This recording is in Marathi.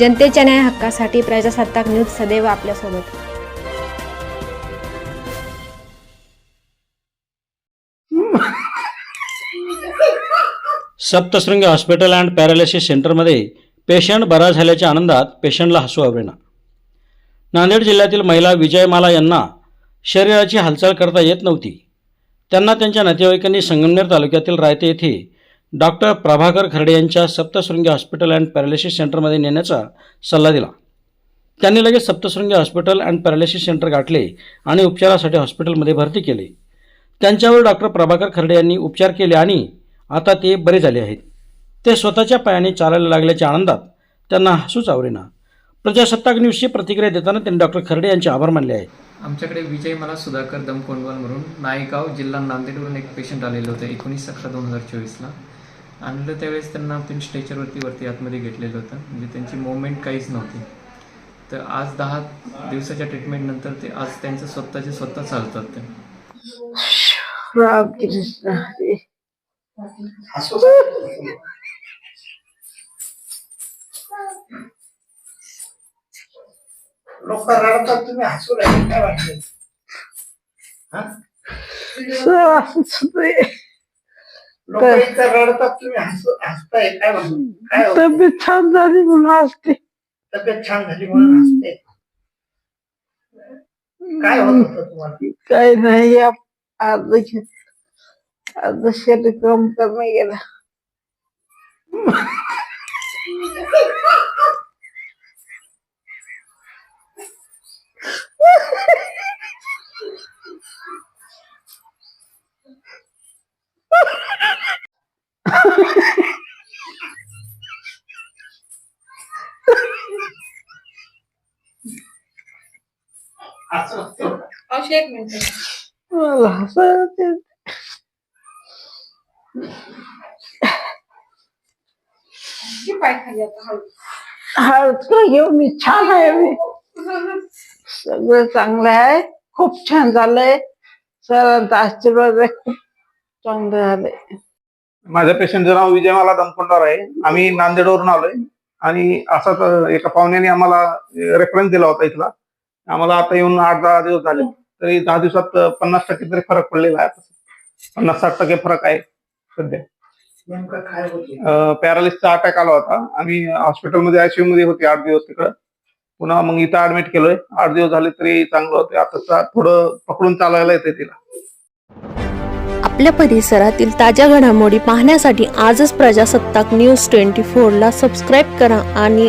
जनतेच्या न्याय हक्कासाठी प्रजासत्ताक न्यूज सदैव आपल्यासोबत. सप्तशृंगी हॉस्पिटल अँड पॅरालिसिस सेंटरमध्ये पेशंट बरा झाल्याच्या आनंदात पेशंटला हसू आवडेना नांदेड जिल्ह्यातील महिला विजयमाला यांना शरीराची हालचाल करता येत नव्हती. त्यांना त्यांच्या नातेवाईकांनी संगमनेर तालुक्यातील रायते येथे डॉक्टर प्रभाकर खर्डे यांच्या सप्तशृंगी हॉस्पिटल अँड पॅरालिसिस सेंटरमध्ये नेण्याचा सल्ला दिला. त्यांनी लगेच Saptashrungi hospital and paralysis center गाठले आणि उपचारासाठी हॉस्पिटलमध्ये भरती केले. त्यांच्यावर डॉक्टर प्रभाकर खर्डे यांनी उपचार केले आणि आता ते बरे झाले आहेत. ते स्वतःच्या पायाने चालायला लागल्याच्या आनंदात त्यांना हसूच आवरेना. प्रजासत्ताक न्यूजची प्रतिक्रिया देताना त्यांनी डॉक्टर खर्डे यांचे आभार मानले आहेत. आमच्याकडे विजय मला सुधाकर दमकोंडवाल म्हणून नायगाव जिल्हा नांदेडवरून एक पेशंट आलेलं होतं एकोणीस अकरा दोन हजार चोवीसला. आणलं त्यावेळेस त्यांना आपण स्ट्रेचरवरती वरती आतमध्ये घेतलेलं होतं. म्हणजे त्यांची मुवमेंट काहीच नव्हती. तर आज दहा दिवसाच्या ट्रीटमेंटनंतर ते आज त्यांचं स्वतःचे स्वतः चालतात ते. लोक रडतात तुम्ही हसू राहिले काय वाटलं हा? रडतात तुम्ही हसताय काय काय? तब्येत छान झाली म्हणून असते तब्येत छान झाली म्हणून हसते? काय होत होतं तुम्हाला? काही नाही अर्ध शरीर काम करणं गेलं हळद का? घेऊ मी छान आहे मी. सगळं चांगलं आहे. खूप छान झालंय. सरांचा आशीर्वाद आहे. खूप चांगलं झालंय. माझ्या पेशंटचं नाव विजयमाला दमकोंडार आहे. आम्ही नांदेडवरून आलोय. आणि असाच एका पाहुण्याने आम्हाला रेफरन्स दिला होता इथला. आम्हाला आता येऊन आठ दहा दिवस झाले. तरी दहा दिवसात पन्नास टक्के तरी फरक पडलेला आहे पन्नास साठ टक्के फरक आहे सध्या. नेमकं काय होते पॅरालिसचा अटॅक आला होता. आम्ही हॉस्पिटलमध्ये आयसीयू मध्ये होते आठ दिवस तिकडं. पुन्हा मग इथं ऍडमिट केलोय. आठ दिवस झाले तरी चांगलं होते आता थोडं पकडून चालायला येते तिला. आपल्या परिसरातील ताज्या घडामोडी पाहण्यासाठी आजच प्रजासत्ताक न्यूज ट्वेंटी फोरला सबस्क्राईब करा आणि